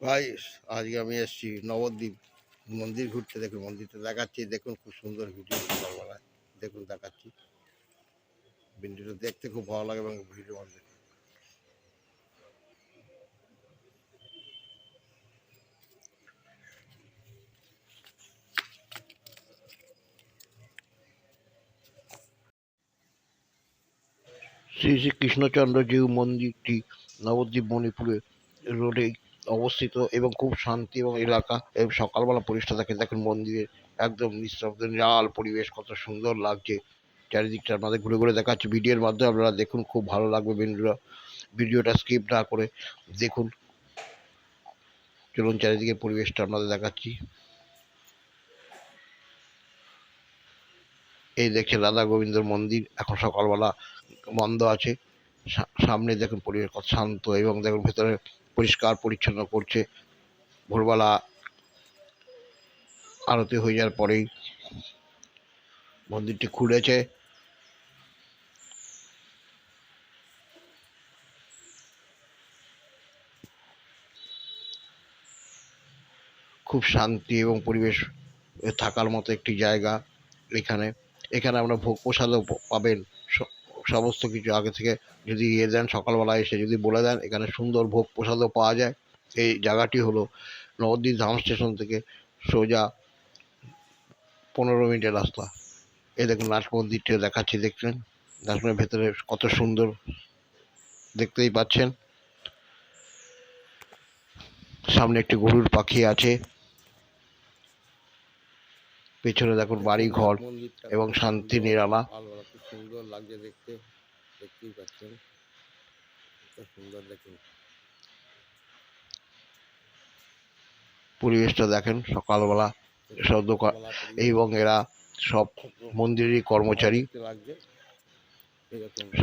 ভাই, আজকে আমি এসেছি নবদ্বীপ মন্দির ঘুরতে। দেখুন, মন্দিরটা দেখাচ্ছি। দেখুন, খুব সুন্দর ভিডিও সকালবেলায়। দেখুন, দেখাচ্ছি। ভিডিওটা দেখতে খুব ভালো লাগে এবং ভিডিও শ্রী শ্রী কৃষ্ণচন্দ্র জিউ মন্দিরটি নবদ্বীপ মণিপুরে রোডে অবস্থিত এবং খুব শান্তি এবং এলাকা। এবং সকালবেলা পরিষ্কার থাকে দেখুন মন্দিরে একদম নিঃশব্দ নিরাল পরিবেশ, কত সুন্দর লাগছে। চারিদিকটা আপনাদের ঘুরে ঘুরে দেখাচ্ছি। ভিডিওর মাধ্যমে আপনারা দেখুন, খুব ভালো লাগবে বন্ধুরা। ভিডিওটা স্কিপ না করে দেখুন। চলুন চারিদিকে পরিবেশটা আপনাদের দেখাচ্ছি। এই দেখছে রাধা গোবিন্দর মন্দির। এখন সকালবেলা বন্ধ আছে। সামনে দেখুন পরিবেশ কত শান্ত এবং দেখুন ভেতরে পরিষ্কার পরিচ্ছন্ন করছে। ভোরবেলা আরতি হয়ে যাওয়ার পরেই মন্দিরটি খুলেছে। খুব শান্তি এবং পরিবেশ থাকার মতো একটি জায়গা এখানে। এখানে আমরা ভোগ প্রসাদও পাবেন। সমস্ত কিছু আগে থেকে যদি ইয়ে দেন সকালবেলা এসে যদি বলে দেন এখানে সুন্দর ভোগ প্রসাদও পাওয়া যায়। এই জায়গাটি হলো নবদ্বীপ ধাম স্টেশন থেকে সোজা পনেরো মিনিটের রাস্তা। এই দেখুন নাট মন্দিরটি দেখাচ্ছি দেখছেন? নাটমের ভেতরে কত সুন্দর দেখতেই পাচ্ছেন। সামনে একটি গরুর পাখি আছে। পেছনে দেখুন বাড়ি ঘর এবং শান্তি নিরালা সুন্দর লাগছে দেখতে দেখতেই পাচ্ছেন। সুন্দর দেখুন। পরিবেশটা দেখেন সকালবেলা সব দোকান এবং এরা সব মন্দিরেরই কর্মচারী।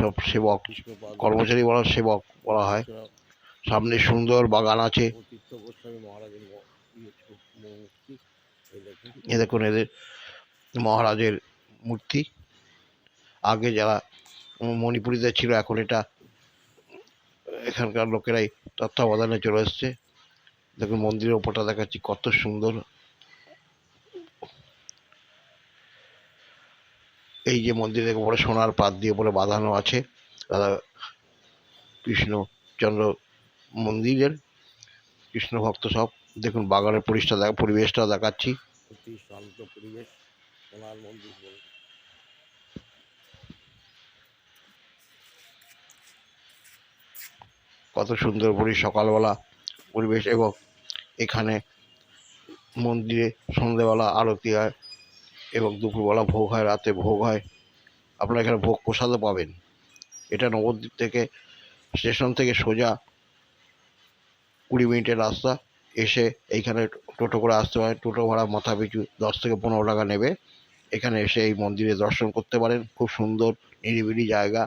সব সেবক কর্মচারী বলা সেবক বলা হয়। সামনে সুন্দর বাগান আছে। ইয়ে এ দেখুন এদের মহারাজের মূর্তি। আগে যারা মণিপুরীতে ছিল, এখন এটা এখানকার লোকেরাই তত্ত্বাবধানে চলে এসছে। দেখুন, মন্দিরের ওপরটা দেখাচ্ছি, কত সুন্দর। এই যে মন্দিরের উপরে সোনার পাত দিয়ে উপরে বাঁধানো আছে, রাধা কৃষ্ণচন্দ্র মন্দিরের কৃষ্ণ ভক্ত সব। দেখুন, বাগানের পরিষ্কার পরিবেশটা দেখাচ্ছি। শান্ত পরিবেশ, সোনার মন্দির কত সুন্দর পরি সকালবেলা পরিবেশ এবং এখানে মন্দিরে সন্ধেবেলা আরতি হয় এবং দুপুরবেলা ভোগ হয়, রাতে ভোগ হয়। আপনারা এখানে ভোগ প্রসাদও পাবেন। এটা নবদ্বীপ থেকে স্টেশন থেকে সোজা কুড়ি মিনিটের রাস্তা। এসে এইখানে টোটো করে আসতে পারেন। টোটো ভাড়া মাথা পিছু দশ থেকে পনেরো টাকা নেবে। এখানে এসে এই মন্দিরে দর্শন করতে পারেন। খুব সুন্দর নিরিবিলি জায়গা।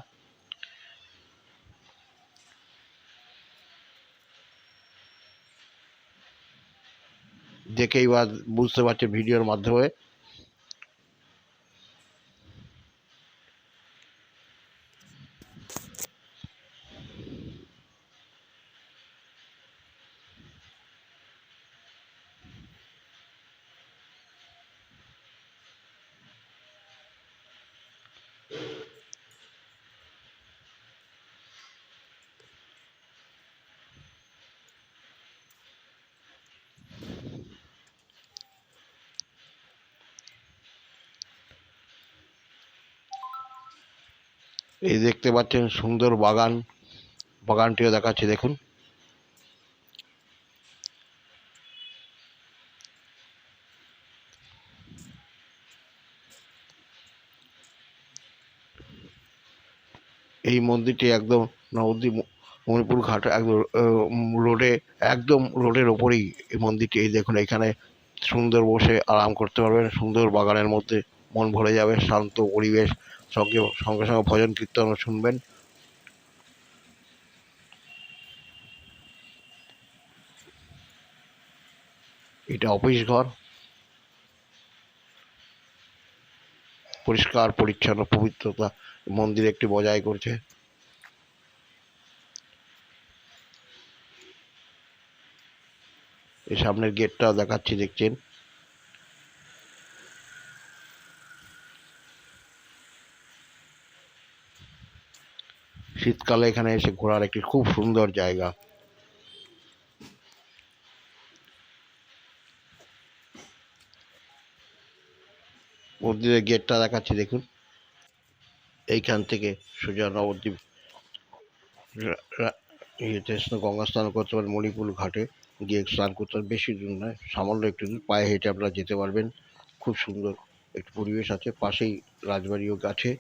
দেখেই বা বুঝতে পারছে ভিডিওর মাধ্যমে। এই দেখতে পাচ্ছেন সুন্দর বাগান। বাগানটিও দেখাচ্ছি, দেখুন। এই মন্দিরটি একদম নবদ্বীপ মণিপুর ঘাট, একদম রোডে, একদম রোডের ওপরেই এই মন্দিরটি। এই দেখুন, এখানে সুন্দর বসে আরাম করতে পারবেন। সুন্দর বাগানের মধ্যে মন ভরে যাবে, শান্ত পরিবেশ। সঙ্গে সঙ্গে সঙ্গে ভজন কীর্তন শুনবেন। এটা অফিস ঘর। পরিষ্কার, পরিচ্ছন্ন, পবিত্রতা। মন্দির একটি বজায় করছে। এই সামনের গেটটাও দেখাচ্ছি, দেখছেন? শীতকালে এখানে এসে ঘোরার একটি খুব সুন্দর জায়গা। মন্দিরের গেটটা দেখাচ্ছি, দেখুন। এইখান থেকে সোজা নবদ্বীপ ইয়েতে গঙ্গা স্নান করতে পারেন মণিপুর ঘাটে। গিয়ে স্নান করতে পারেন, বেশি দূর নয়, সামান্য একটু দূর, পায়ে হেঁটে আপনারা যেতে পারবেন। খুব সুন্দর। একটু পরিবেশ আছে, পাশেই রাজবাড়িও গাছে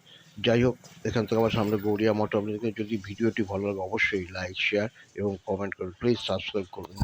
যাই হোক, এখান থেকে আমার সামনে গৌরিয়া মঠ আপনাদেরকে যদি ভিডিওটি ভালো লাগে অবশ্যই লাইক শেয়ার এবং কমেন্ট করুন। প্লিজ সাবস্ক্রাইব করুন।